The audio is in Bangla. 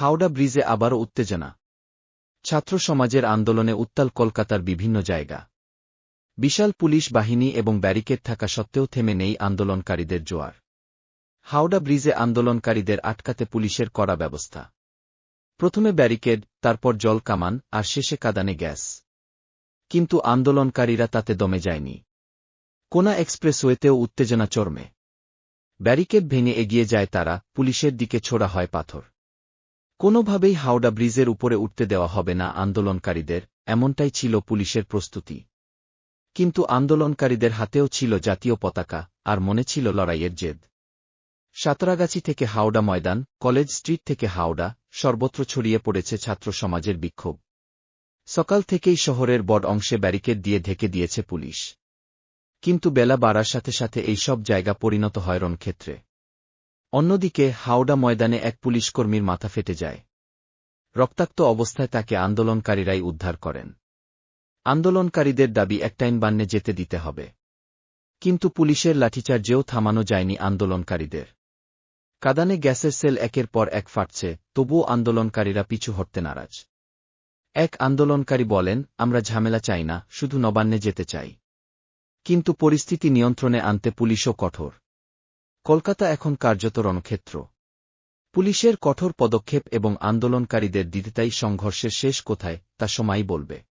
হাওড়া ব্রিজে আবারও উত্তেজনা। ছাত্র সমাজের আন্দোলনে উত্তাল কলকাতার বিভিন্ন জায়গা। বিশাল পুলিশ বাহিনী এবং ব্যারিকেড থাকা সত্ত্বেও থেমে নেই আন্দোলনকারীদের জোয়ার। হাওড়া ব্রিজে আন্দোলনকারীদের আটকাতে পুলিশের কড়া ব্যবস্থা। প্রথমে ব্যারিকেড, তারপর জল কামান, আর শেষে কাদানে গ্যাস। কিন্তু আন্দোলনকারীরা তাতে দমে যায়নি। কোনা এক্সপ্রেসওয়েতেও উত্তেজনা চর্মে। ব্যারিকেড ভেঙে এগিয়ে যায় তারা, পুলিশের দিকে ছোড়া হয় পাথর। কোনোভাবেই হাওড়া ব্রিজের উপরে উঠতে দেওয়া হবে না আন্দোলনকারীদের, এমনটাই ছিল পুলিশের প্রস্তুতি। কিন্তু আন্দোলনকারীদের হাতেও ছিল জাতীয় পতাকা, আর মনে ছিল লড়াইয়ের জেদ। সাঁতরাগাছি থেকে হাওড়া ময়দান, কলেজ স্ট্রিট থেকে হাওড়া, সর্বত্র ছড়িয়ে পড়েছে ছাত্র সমাজের বিক্ষোভ। সকাল থেকেই শহরের বড় অংশে ব্যারিকেড দিয়ে ঢেকে দিয়েছে পুলিশ। কিন্তু বেলা বাড়ার সাথে সাথে এই সব জায়গা পরিণত হয় রণক্ষেত্রে। অন্যদিকে, হাওড়া ময়দানে এক পুলিশকর্মীর মাথা ফেটে যায়। রক্তাক্ত অবস্থায় তাকে আন্দোলনকারীরাই উদ্ধার করেন। আন্দোলনকারীদের দাবি, একটাইন বান্নে যেতে দিতে হবে। কিন্তু পুলিশের লাঠিচার্জেও থামানো যায়নি আন্দোলনকারীদের। কাদানে গ্যাসের সেল একের পর এক ফাটছে, তবুও আন্দোলনকারীরা পিছু হটতে নারাজ। এক আন্দোলনকারী বলেন, আমরা ঝামেলা চাই না, শুধু নবান্নে যেতে চাই। কিন্তু পরিস্থিতি নিয়ন্ত্রণে আনতে পুলিশও কঠোর। কলকাতা এখন কার্যত রণক্ষেত্র। পুলিশের কঠোর পদক্ষেপ এবং আন্দোলনকারীদের দিদিতাই সংঘর্ষের শেষ কোথায়, তা সময়ই বলবে।